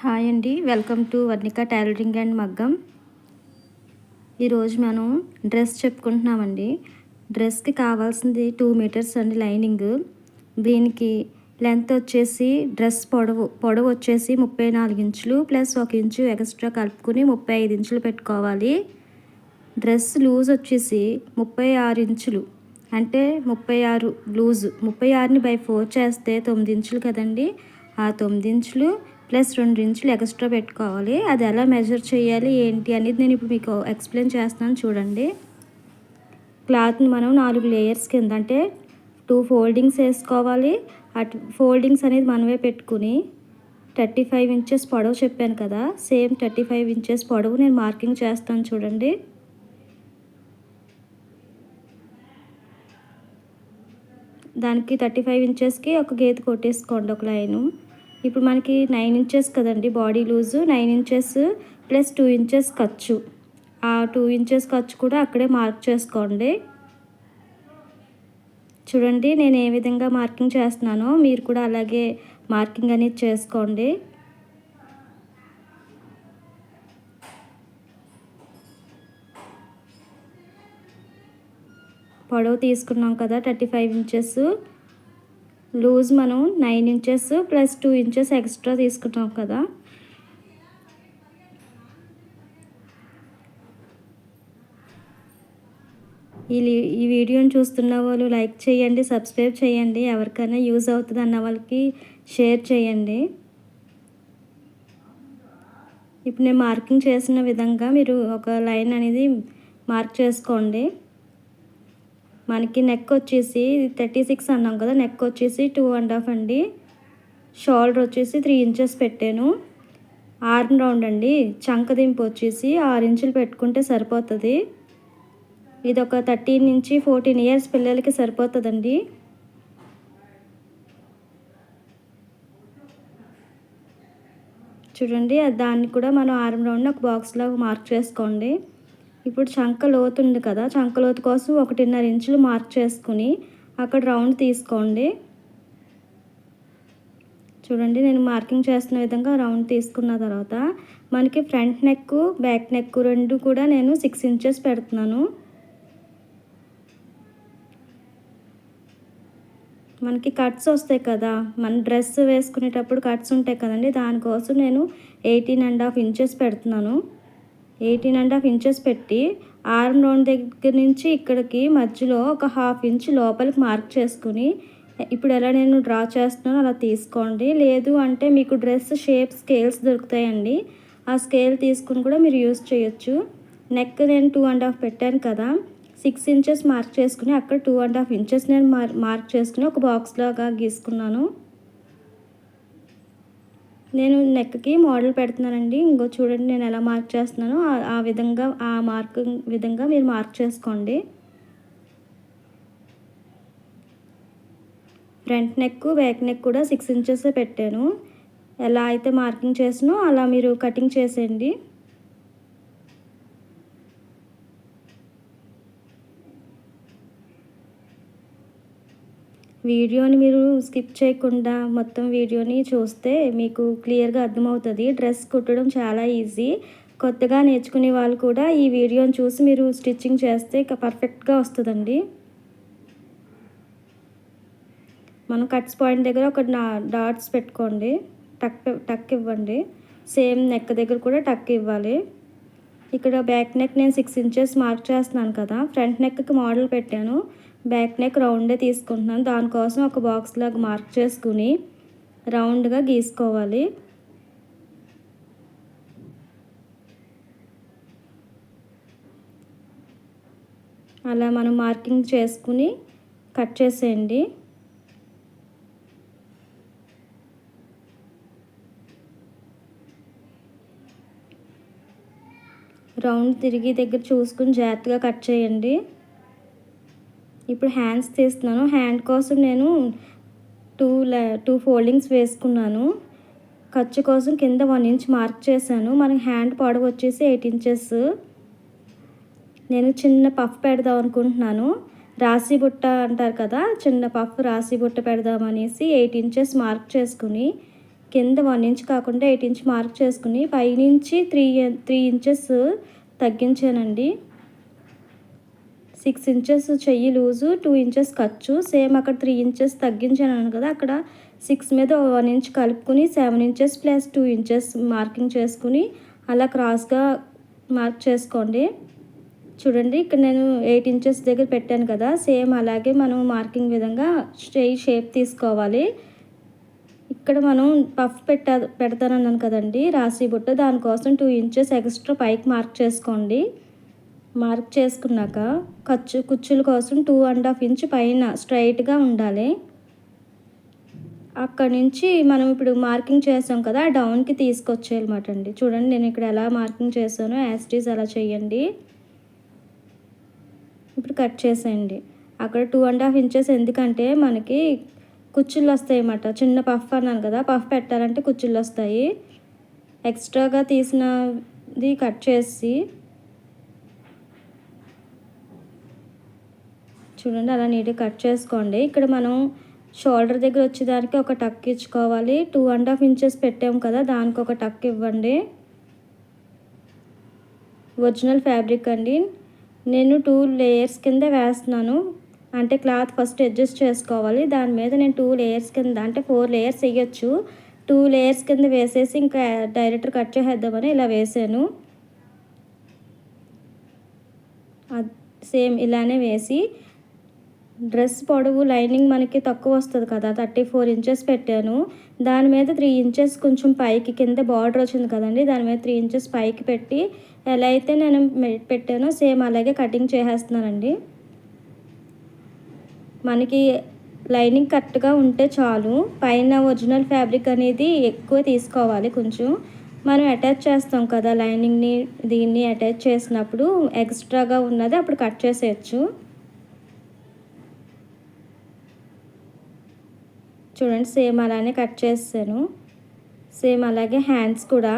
Hi అండి. Welcome to Varnika tailoring and Maggam. ఈరోజు మనం డ్రెస్ చెప్పుకుంటున్నామండి. డ్రెస్కి కావాల్సింది టూ మీటర్స్ అండి లైనింగ్. దీనికి లెంత్ వచ్చేసి డ్రెస్ పొడవు పొడవు వచ్చేసి ముప్పై నాలుగు ఇంచులు ప్లస్ ఒక ఇంచు ఎక్స్ట్రా కలుపుకుని ముప్పై ఐదు ఇంచులు పెట్టుకోవాలి. డ్రెస్ లూజ్ వచ్చేసి ముప్పై ఆరు ఇంచులు అంటే ముప్పై ఆరు లూజు ముప్పై ఆరుని బై ఫోర్ చేస్తే తొమ్మిది ఇంచులు కదండి. ఆ తొమ్మిది ఇంచులు ప్లస్ రెండు ఇంచులు ఎక్స్ట్రా పెట్టుకోవాలి. అది ఎలా మెజర్ చేయాలి ఏంటి అనేది నేను ఇప్పుడు మీకు ఎక్స్ప్లెయిన్ చేస్తున్నాను చూడండి. క్లాత్ని మనం నాలుగు లేయర్స్ కింద అంటే టూ ఫోల్డింగ్స్ వేసుకోవాలి. అటు ఫోల్డింగ్స్ అనేది మనమే పెట్టుకుని థర్టీ ఫైవ్ ఇంచెస్ పొడవు చెప్పాను కదా సేమ్ థర్టీ ఫైవ్ ఇంచెస్ పొడవు నేను మార్కింగ్ చేస్తాను చూడండి. దానికి థర్టీ ఫైవ్ ఇంచెస్కి ఒక గీత కొట్టేసుకోండి ఒక లైను. ఇప్పుడు మనకి నైన్ ఇంచెస్ కదండి body loose nine inches plus two inches ఖర్చు. ఆ టూ ఇంచెస్ ఖర్చు కూడా అక్కడే మార్క్ చేసుకోండి. చూడండి నేను ఏ విధంగా మార్కింగ్ చేస్తున్నానో మీరు కూడా అలాగే మార్కింగ్ అనేది చేసుకోండి. పొడవు తీసుకున్నాం కదా థర్టీ ఫైవ్ ఇంచెస్ లూజ్ మనం nine inches plus two inches extra తీసుకున్నాం కదా. ఈ ఈ వీడియోని చూస్తున్న వాళ్ళు లైక్ చేయండి సబ్స్క్రైబ్ చేయండి. ఎవరికైనా యూజ్ అవుతుంది అన్న వాళ్ళకి షేర్ చేయండి. ఇప్పుడు నేను మార్కింగ్ చేసిన విధంగా మీరు ఒక లైన్ అనేది మార్క్ చేసుకోండి. మనకి నెక్ వచ్చేసి థర్టీ సిక్స్ అన్నాం కదా నెక్ వచ్చేసి టూ అండ్ హాఫ్ అండి. షోల్డర్ వచ్చేసి త్రీ ఇంచెస్ పెట్టాను. ఆర్మ్ రౌండ్ అండి. చంకదింపు వచ్చేసి ఆరు ఇంచులు పెట్టుకుంటే సరిపోతుంది. ఇది ఒక థర్టీన్ నుంచి ఫోర్టీన్ ఇయర్స్ పిల్లలకి సరిపోతుందండి. చూడండి దాన్ని కూడా మనం ఆర్మ్ రౌండ్ ఒక బాక్స్లో మార్క్ చేసుకోండి. ఇప్పుడు చంక లోతు ఉంది కదా చంక లోతు కోసం ఒకటిన్నర ఇంచులు మార్క్ చేసుకుని అక్కడ రౌండ్ తీసుకోండి. చూడండి నేను మార్కింగ్ చేస్తున్న విధంగా రౌండ్ తీసుకున్న తర్వాత మనకి ఫ్రంట్ నెక్ బ్యాక్ నెక్ రెండు కూడా నేను సిక్స్ ఇంచెస్ పెడుతున్నాను. మనకి కట్స్ వస్తాయి కదా మన డ్రెస్ వేసుకునేటప్పుడు కట్స్ ఉంటాయి కదండి దానికోసం నేను ఎయిటీన్ అండ్ హాఫ్ ఇంచెస్ పెడుతున్నాను. ఎయిటీన్ అండ్ హాఫ్ ఇంచెస్ పెట్టి ఆర్మ్ రౌండ్ దగ్గర నుంచి ఇక్కడికి మధ్యలో ఒక హాఫ్ ఇంచ్ లోపలికి మార్క్ చేసుకుని ఇప్పుడు ఎలా నేను డ్రా చేస్తున్నానో అలా తీసుకోండి. లేదు అంటే మీకు డ్రెస్ షేప్ స్కేల్స్ దొరుకుతాయండి. ఆ స్కేల్ తీసుకుని కూడా మీరు యూజ్ చేయొచ్చు. నెక్ నేను టూ అండ్ హాఫ్ పెట్టాను కదా. సిక్స్ ఇంచెస్ మార్క్ చేసుకుని అక్కడ టూ అండ్ హాఫ్ ఇంచెస్ నేను మార్క్ చేసుకుని ఒక బాక్స్ లాగా గీసుకున్నాను. నేను నెక్కి మోడల్ పెడుతున్నానండి. ఇంకో చూడండి నేను ఎలా మార్క్ చేస్తున్నానో. ఆ విధంగా ఆ మార్క్ విధంగా మీరు మార్క్ చేసుకోండి. ఫ్రంట్ నెక్ బ్యాక్ నెక్ కూడా సిక్స్ ఇంచెస్ పెట్టాను. ఎలా అయితే మార్కింగ్ చేసినో అలా మీరు కటింగ్ చేసేయండి. వీడియోని మీరు స్కిప్ చేయకుండా మొత్తం వీడియోని చూస్తే మీకు క్లియర్గా అర్థమవుతుంది. డ్రెస్ కుట్టడం చాలా ఈజీ. కొత్తగా నేర్చుకునే వాళ్ళు కూడా ఈ వీడియోని చూసి మీరు స్టిచ్చింగ్ చేస్తే ఇక పర్ఫెక్ట్గా వస్తుందండి. మనం కట్స్ పాయింట్ దగ్గర ఒక డాట్స్ పెట్టుకోండి. టక్ టక్ ఇవ్వండి. సేమ్ నెక్ దగ్గర కూడా టక్ ఇవ్వాలి. ఇక్కడ బ్యాక్ నెక్ నేను సిక్స్ ఇంచెస్ మార్క్ చేస్తున్నాను కదా. ఫ్రంట్ నెక్కి మోడల్ పెట్టాను. బ్యాక్ నెక్ రౌండే తీసుకుంటున్నాను. దానికోసం ఒక బాక్స్ లాగా మార్క్ చేసుకుని రౌండ్గా గీసుకోవాలి. అలా మనం మార్కింగ్ చేసుకుని కట్ చేసేయండి. రౌండ్ తిరిగి దగ్గర చూసుకుని జాగ్రత్తగా కట్ చేయండి. ఇప్పుడు హ్యాండ్స్ తీస్తున్నాను. హ్యాండ్ కోసం నేను టూ టూ ఫోల్డింగ్స్ వేసుకున్నాను. ఖర్చు కోసం కింద వన్ ఇంచ్ మార్క్ చేశాను. మనకి హ్యాండ్ పొడవు వచ్చేసి ఎయిట్ ఇంచెస్ నేను చిన్న పఫ్ పెడదాం అనుకుంటున్నాను. రాసి బుట్ట అంటారు కదా చిన్న పఫ్ రాసి బుట్ట పెడదామనేసి ఎయిట్ ఇంచెస్ మార్క్ చేసుకుని కింద వన్ ఇంచ్ కాకుండా ఎయిట్ ఇంచ్ మార్క్ చేసుకుని పైనుంచి త్రీ త్రీ ఇంచెస్ తగ్గించానండి. సిక్స్ ఇంచెస్ చెయ్యి లూజు టూ ఇంచెస్ ఖర్చు. సేమ్ అక్కడ త్రీ ఇంచెస్ తగ్గించాను కదా అక్కడ సిక్స్ మీద వన్ ఇంచ్ కలుపుకుని seven inches plus two inches marking చేసుకుని అలా క్రాస్గా మార్క్ చేసుకోండి. చూడండి ఇక్కడ నేను ఎయిట్ ఇంచెస్ దగ్గర పెట్టాను కదా సేమ్ అలాగే మనం మార్కింగ్ విధంగా స్ట్రై షేప్ తీసుకోవాలి. ఇక్కడ మనం పఫ్ పెట్ట పెడతానన్నాను కదండి రాసి బుట్ట. దానికోసం టూ ఇంచెస్ ఎక్స్ట్రా పైకి మార్క్ చేసుకోండి. మార్క్ చేసుకున్నాక ఖర్చు కుచ్చుల కోసం టూ అండ్ హాఫ్ ఇంచ్ పైన స్ట్రైట్గా ఉండాలి. అక్కడ నుంచి మనం ఇప్పుడు మార్కింగ్ చేసాం కదా డౌన్కి తీసుకొచ్చేయాలన్నమాట అండి. చూడండి నేను ఇక్కడ ఎలా మార్కింగ్ చేశానో యాస్టీస్ అలా చేయండి. ఇప్పుడు కట్ చేసేయండి. అక్కడ టూ అండ్ హాఫ్ ఇంచెస్ ఎందుకంటే మనకి కుచ్చుళ్ళు వస్తాయి అన్నమాట చిన్న పఫ్ అన్నాను కదా పఫ్ పెట్టాలంటే కుచ్చుళ్ళు వస్తాయి. ఎక్స్ట్రాగా తీసినది కట్ చేసి చూడండి అలా నీట్గా కట్ చేసుకోండి. ఇక్కడ మనం షోల్డర్ దగ్గర వచ్చేదానికి ఒక టక్ ఇచ్చుకోవాలి. టూ అండ్ హాఫ్ ఇంచెస్ పెట్టాము కదా దానికి ఒక టక్ ఇవ్వండి. ఒరిజినల్ ఫ్యాబ్రిక్ అండి. నేను టూ లేయర్స్ కింద వేస్తున్నాను. అంటే క్లాత్ ఫస్ట్ అడ్జస్ట్ చేసుకోవాలి. దాని మీద నేను టూ లేయర్స్ కింద అంటే ఫోర్ లేయర్స్ వేయచ్చు. టూ లేయర్స్ కింద వేసేసి ఇంకా డైరెక్టర్ కట్ చేసేద్దామని ఇలా వేసాను. సేమ్ ఇలానే వేసి డ్రెస్ పొడవు లైనింగ్ మనకి తక్కువ వస్తుంది కదా థర్టీ ఫోర్ ఇంచెస్ పెట్టాను. దాని మీద త్రీ ఇంచెస్ కొంచెం పైకి కింద బార్డర్ వచ్చింది కదండి దాని మీద త్రీ ఇంచెస్ పైకి పెట్టి ఎలా అయితే నేను పెట్టానో సేమ్ అలాగే కటింగ్ చేసేస్తున్నానండి. మనకి లైనింగ్ కరెక్ట్గా ఉంటే చాలు. పైన ఒరిజినల్ ఫ్యాబ్రిక్ అనేది ఎక్కువ తీసుకోవాలి కొంచెం. మనం అటాచ్ చేస్తాం కదా లైనింగ్ని దీన్ని అటాచ్ చేసినప్పుడు ఎక్స్ట్రాగా ఉన్నది అప్పుడు కట్ చేసేయచ్చు. చూడండి సేమ్ అలానే కట్ చేస్తాను. సేమ్ అలాగే హ్యాండ్స్ కూడా.